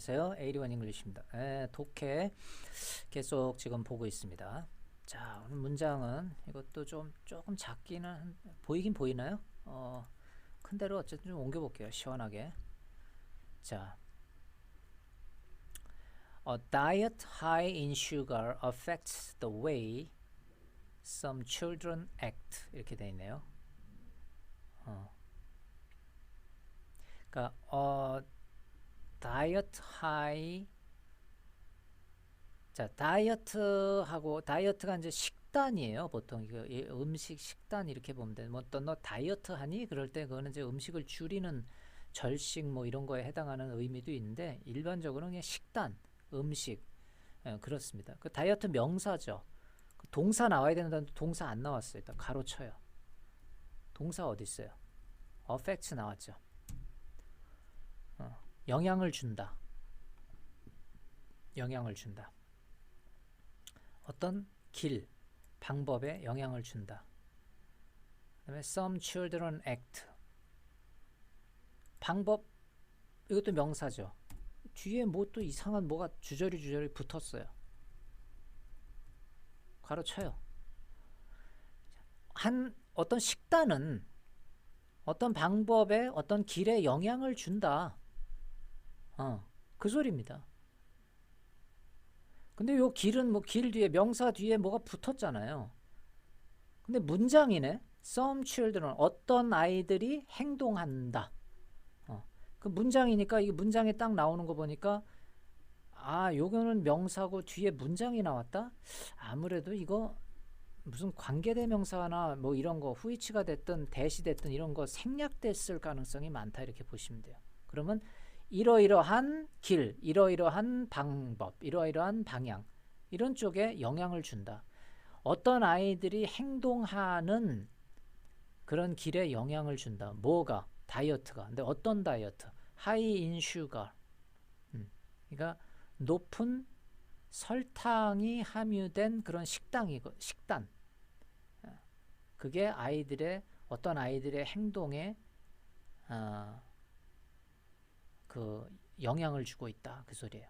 안녕하세요. 81 잉글리시입니다. 예, 독해 계속 지금 보고 있습니다. 자, 오늘 문장은 이것도 좀 조금 작기는 한- 보이긴 보이나요? 어, 큰 대로 어쨌든 좀 옮겨 볼게요. 시원하게. 자. A diet high in sugar affects the way some children act. 이렇게 돼 있네요. 어. 그러니까 어 다이어트 하이 자 다이어트하고 다이어트가 이제 식단이에요 보통 이거 이 음식 식단 이렇게 보면 돼. 뭐또 너 다이어트 하니 그럴 때 그거는 이제 음식을 줄이는 절식 뭐 이런 거에 해당하는 의미도 있는데 일반적으로는 그냥 식단 음식 예, 그렇습니다. 그 다이어트 명사죠. 그 동사 나와야 되는데 동사 안 나왔어요. 일단 가로쳐요. 동사 어디 있어요? affect 나왔죠. 어, 영향을 준다. 영향을 준다. 어떤 길, 방법에 영향을 준다. 그다음에 some children act. 방법 이것도 명사죠. 뒤에 뭐 또 이상한 뭐가 주저리 주저리 붙었어요. 가로쳐요. 한 어떤 식단은 어떤 방법에 어떤 길에 영향을 준다. 어, 그 소리입니다. 근데 요 길은 뭐 길 뒤에 명사 뒤에 뭐가 붙었잖아요. 근데 문장이네. Some children 어떤 아이들이 행동한다. 어, 그 문장이니까 이 문장에 딱 나오는 거 보니까 아, 요거는 명사고 뒤에 문장이 나왔다. 아무래도 이거 무슨 관계대명사나 뭐 이런 거 후이치가 됐든 대시 됐든 이런 거 생략됐을 가능성이 많다 이렇게 보시면 돼요. 그러면 이러이러한 길, 이러이러한 방법, 이러이러한 방향 이런 쪽에 영향을 준다. 어떤 아이들이 행동하는 그런 길에 영향을 준다. 뭐가? 다이어트가. 근데 어떤 다이어트? 하이 인 슈가. 음. 그러니까 높은 설탕이 함유된 그런 식당이고 식단. 어, 그게 아이들의 어떤 아이들의 행동에 어, 그 영향을 주고 있다 그 소리예요.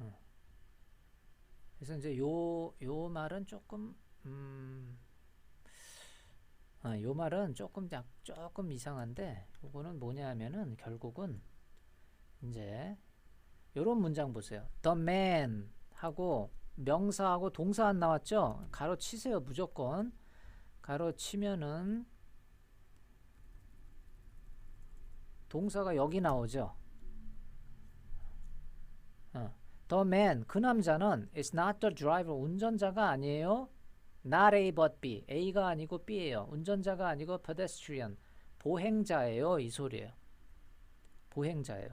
음. 그래서 이제 요 요 말은 조금 음, 어, 요 말은 조금 약 조금 이상한데 요거는 뭐냐면은 결국은 이제 요런 문장 보세요. The man 하고 명사하고 동사 안 나왔죠? 가로 치세요 무조건. 가로 치면은 동사가 여기 나오죠. 어. The man 그 남자는 is not the driver 운전자가 아니에요. Not A but B A가 아니고 B예요. 운전자가 아니고 pedestrian 보행자예요. 이 소리예요. 보행자예요.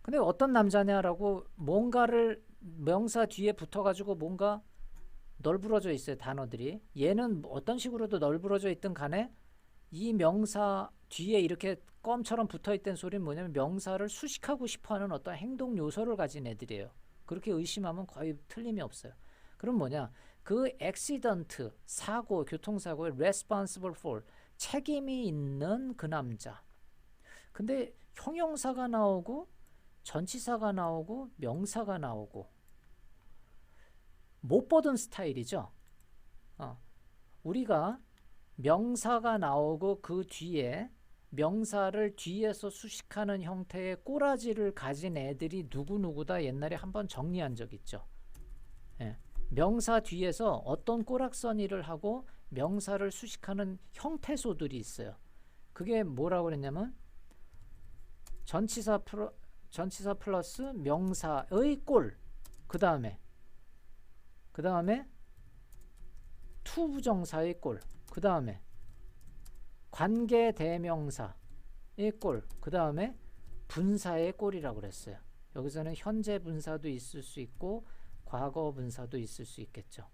근데 어떤 남자냐라고 뭔가를 명사 뒤에 붙어가지고 뭔가 널브러져 있어요 단어들이 얘는 어떤 식으로도 널브러져 있든 간에 이 명사 뒤에 이렇게 껌처럼 붙어있던 소리는 뭐냐면 명사를 수식하고 싶어하는 어떤 행동 요소를 가진 애들이에요. 그렇게 의심하면 거의 틀림이 없어요. 그럼 뭐냐? 그 accident 사고 교통사고에 responsible for 책임이 있는 그 남자. 근데 형용사가 나오고 전치사가 나오고 명사가 나오고 못 보던 스타일이죠. 어, 우리가 명사가 나오고 그 뒤에 명사를 뒤에서 수식하는 형태의 꼬라지를 가진 애들이 누구누구다 옛날에 한번 정리한 적 있죠. 예, 명사 뒤에서 어떤 꼬락서니를 하고 명사를 수식하는 형태소들이 있어요. 그게 뭐라고 그랬냐면 전치사 프로, 전치사 플러스 명사의 꼴. 그 다음에 그 다음에 투부정사의 꼴. 그 다음에 관계 대명사의 꼴. 그 다음에 분사의 꼴이라고 그랬어요. 여기서는 현재 분사도 있을 수 있고 과거 분사도 있을 수 있겠죠.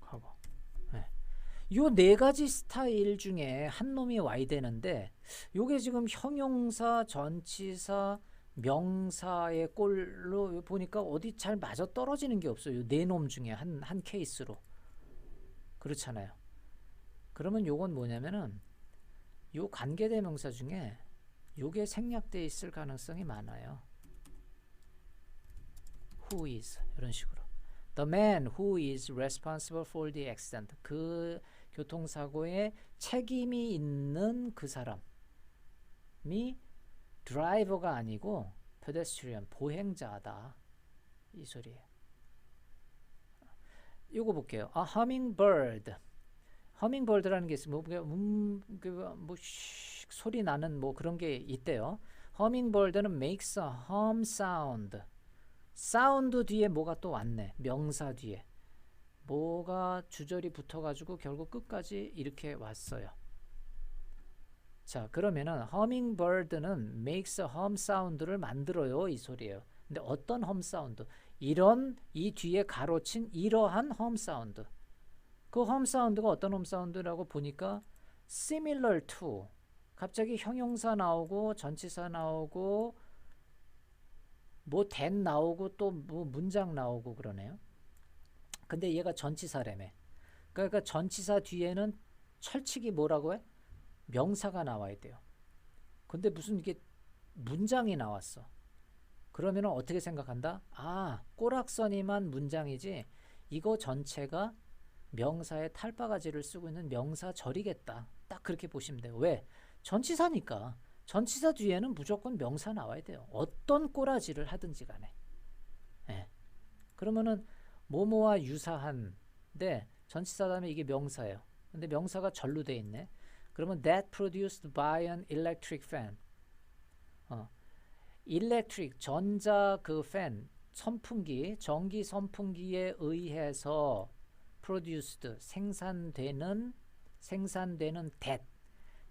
과거. 요네 가지 스타일 중에 한 놈이 와야 되는데 요게 지금 형용사, 전치사, 명사의 꼴로 보니까 어디 잘 맞아 떨어지는 게 없어요. 네 놈 중에 한, 한 케이스로. 그렇잖아요. 그러면 요건 뭐냐면은 요 관계대명사 중에 요게 생략돼 있을 가능성이 많아요. who is 이런 식으로. The man who is responsible for the accident. 그 교통사고에 책임이 있는 그 사람이 드라이버가 아니고 pedestrian 보행자다. 이 소리예요. 이거 볼게요. A hummingbird. hummingbir드라는 게 있으면 뭐, 음, 그, 뭐 쉬, 소리 나는 뭐 그런 게 있대요. hummingbird는 makes a hum sound. 사운드 뒤에 뭐가 또 왔네. 명사 뒤에. 뭐가 주절이 붙어가지고 결국 끝까지 이렇게 왔어요. 자 그러면은 hummingbird는 makes a hum sound를 만들어요 이 소리예요. 근데 어떤 hum sound? 이런 이 뒤에 가로친 이러한 hum sound. 그 hum sound가 어떤 hum sound라고 보니까 similar to 갑자기 형용사 나오고 전치사 나오고 뭐 that 나오고 또 뭐 문장 나오고 그러네요. 근데 얘가 전치사래매. 그러니까 전치사 뒤에는 철칙이 뭐라고 해? 명사가 나와야 돼요. 근데 무슨 이게 문장이 나왔어. 그러면 어떻게 생각한다? 아, 꼬락서니만 문장이지 이거 전체가 명사의 탈바가지를 쓰고 있는 명사절이겠다. 딱 그렇게 보시면 돼요. 왜? 전치사니까. 전치사 뒤에는 무조건 명사 나와야 돼요. 어떤 꼬라지를 하든지 간에. 예. 그러면은 뭐뭐와 유사한데 전치사 다음에 이게 명사예요. 근데 명사가 절로 돼 있네. 그러면 that produced by an electric fan. 어. Electric 전자 그 팬 선풍기 전기 선풍기에 의해서 produced 생산되는 생산되는 that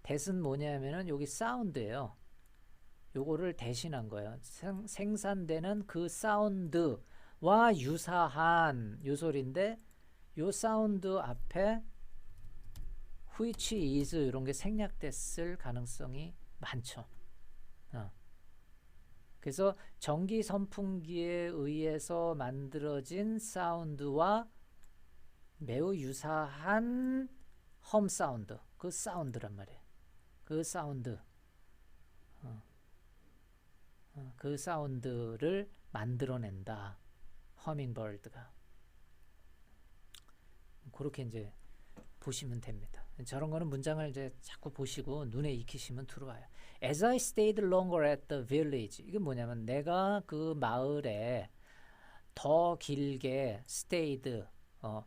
that은 뭐냐면은 여기 사운드예요. 요거를 대신한 거예요. 생, 생산되는 그 사운드와 유사한 요 소리인데 요 사운드 앞에 which is 이런 게 생략됐을 가능성이 많죠. 어. 그래서 전기 선풍기에 의해서 만들어진 사운드와 매우 유사한 험 사운드, 그 사운드란 말이에요. 그 사운드, 어. 어, 그 사운드를 만들어낸다. 허밍버드가 그렇게 이제 보시면 됩니다. 저런 거는 문장을 이제 자꾸 보시고 눈에 익히시면 들어와요. As I stayed longer at the village. 이게 뭐냐면 내가 그 마을에 더 길게 stayed 어,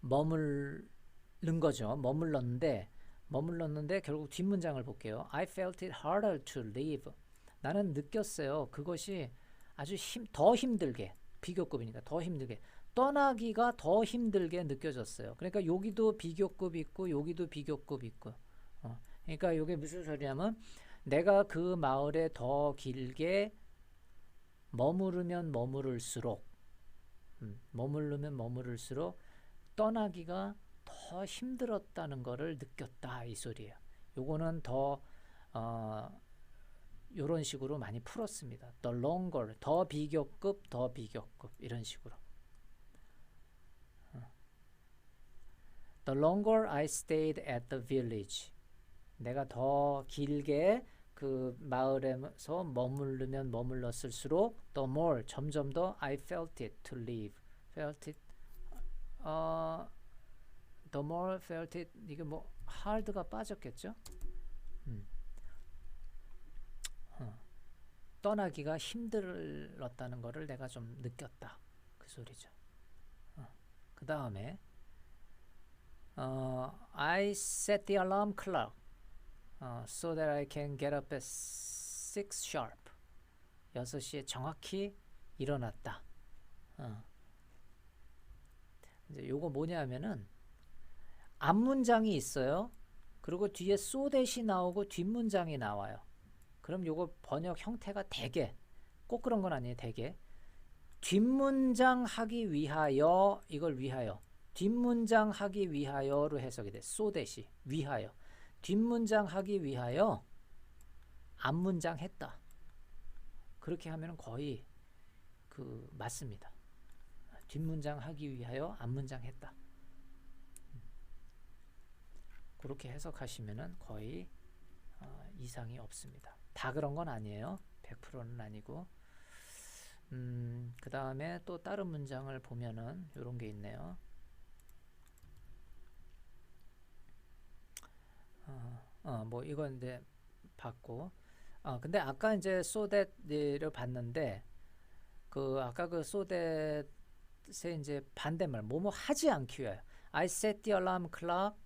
머물는 거죠. 머물렀는데 머물렀는데 결국 뒷문장을 볼게요. I felt it harder to leave. 나는 느꼈어요. 그것이 아주 힘, 더 힘들게 비교급이니까 더 힘들게 떠나기가 더 힘들게 느껴졌어요. 그러니까 여기도 비교급 있고 여기도 비교급 있고. 어, 그러니까 이게 무슨 소리냐면 내가 그 마을에 더 길게 머무르면 머무를수록 음, 머무르면 머무를수록 떠나기가 더 힘들었다는 것을 느꼈다 이 소리예요. 요거는 더 어, 요런 식으로 많이 풀었습니다. The longer, 더 비교급, 더 비교급 이런 식으로. The longer I stayed at the village. 내가 더 길게 그 마을에서 머무르면 머물렀을수록 the more 점점 더 I felt it to leave. felt it 어 the more felt it 이게 뭐 hard가 빠졌겠죠? 음. 어. 떠나기가 힘들었다는 것을 내가 좀 느꼈다. 그 소리죠. 어. 그 다음에 어, I set the alarm clock 어, so that I can get up at 6 sharp. 6시에 정확히 일어났다. 어. 이제 요거 뭐냐면은 앞문장이 있어요. 그리고 뒤에 so that이 나오고 뒷문장이 나와요. 그럼 요거 번역 형태가 대개 꼭 그런 건 아니에요. 대개 뒷문장 하기 위하여 이걸 위하여 뒷문장 하기 위하여로 해석이 돼. that이 위하여 뒷문장 하기 위하여 앞문장 했다. 그렇게 하면 거의 그 맞습니다. 뒷문장 하기 위하여 앞문장 했다. 그렇게 해석하시면은 거의 어, 이상이 없습니다. 다 그런 건 아니에요. 100%는 아니고. 음, 그 다음에 또 다른 문장을 보면은 이런 게 있네요. 어, 어, 뭐 이건 이제 봤고. 아, 근데 아까 이제 that을 봤는데 그 아까 그 that의 이제 반대말 뭐뭐 하지 않기 위하여 I set the alarm clock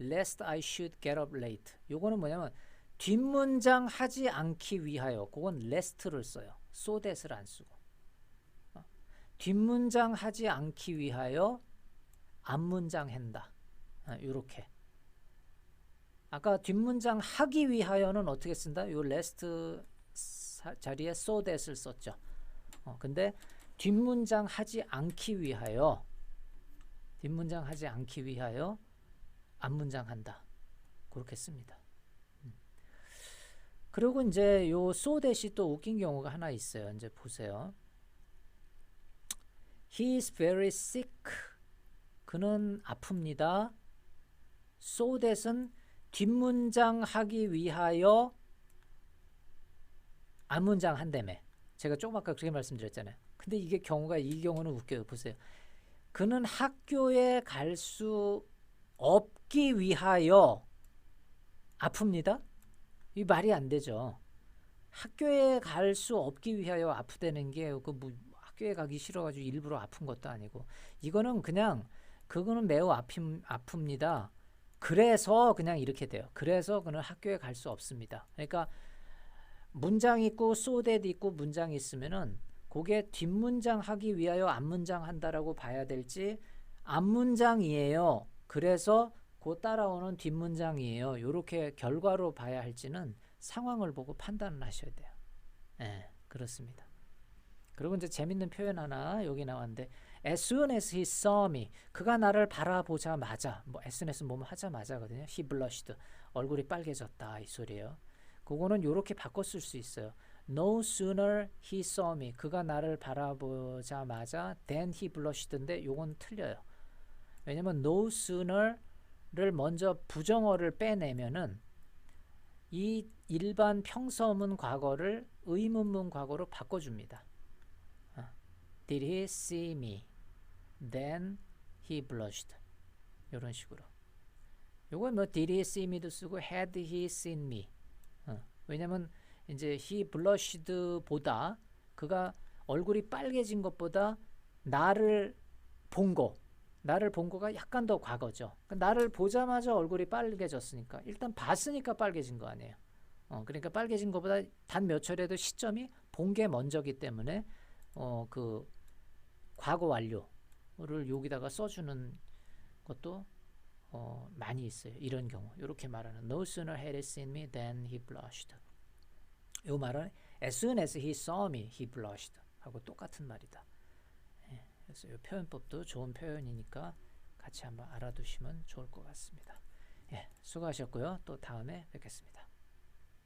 lest I should get up late. 요거는 뭐냐면 뒷문장 하지 않기 위하여 그건 lest를 써요. that을 안 쓰고 어? 뒷문장 하지 않기 위하여 앞문장 한다. 아, 요렇게 아까 뒷문장 하기 위하여는 어떻게 쓴다? 요 lest 사- 자리에 so that을 썼죠. 어, 근데 뒷문장 하지 않기 위하여 뒷문장 하지 않기 위하여 앞문장 한다. 그렇게 씁니다. 음. 그리고 이제 요 so that이 또 웃긴 경우가 하나 있어요. 이제 보세요. He is very sick. 그는 아픕니다. so that은 뒷문장 하기 위하여 앞문장 한다며. 제가 조금 아까 그렇게 말씀드렸잖아요. 근데 이게 경우가 이 경우는 웃겨요. 보세요. 그는 학교에 갈 수 없기 위하여 아픕니다. 이 말이 안 되죠. 학교에 갈 수 없기 위하여 아프다는 게그 뭐 학교에 가기 싫어가지고 일부러 아픈 것도 아니고 이거는 그냥 그거는 매우 아픔 아픕니다. 그래서 그냥 이렇게 돼요. 그래서 그는 학교에 갈 수 없습니다. 그러니까 문장 있고 that 있고 문장 있으면은 그게 뒷문장 하기 위하여 앞문장 한다라고 봐야 될지 앞문장이에요. 그래서 그 따라오는 뒷문장이에요. 이렇게 결과로 봐야 할지는 상황을 보고 판단을 하셔야 돼요. 예, 그렇습니다. 그리고 이제 재밌는 표현 하나 여기 나왔는데 as soon as he saw me 그가 나를 바라보자마자 뭐 as soon as 뭐뭐 하자마자거든요. he blushed 얼굴이 빨개졌다 이 소리예요. 그거는 이렇게 바꿔 쓸 수 있어요. No sooner he saw me 그가 나를 바라보자마자 then he blushed인데 요건 틀려요. 왜냐면 no sooner를 먼저 부정어를 빼내면은 이 일반 평서문 과거를 의문문 과거로 바꿔줍니다. 어. Did he see me? Then he blushed. 이런 식으로. 요건 뭐 did he see me도 쓰고 had he seen me. 어. 왜냐면 이제 he blushed보다 그가 얼굴이 빨개진 것보다 나를 본 거, 나를 본 거가 약간 더 과거죠. 그러니까 나를 보자마자 얼굴이 빨개졌으니까 일단 봤으니까 빨개진 거 아니에요. 어, 그러니까 빨개진 것보다 단 몇 초라도 시점이 본 게 먼저기 때문에 어, 그 과거 완료 를 여기다가 써주는 것도 어, 많이 있어요. 이런 경우 이렇게 말하는 No sooner had he seen me than he blushed. 이 말은 As soon as he saw me, he blushed 하고 똑같은 말이다. 예, 그래서 이 표현법도 좋은 표현이니까 같이 한번 알아두시면 좋을 것 같습니다. 예, 수고하셨고요. 또 다음에 뵙겠습니다.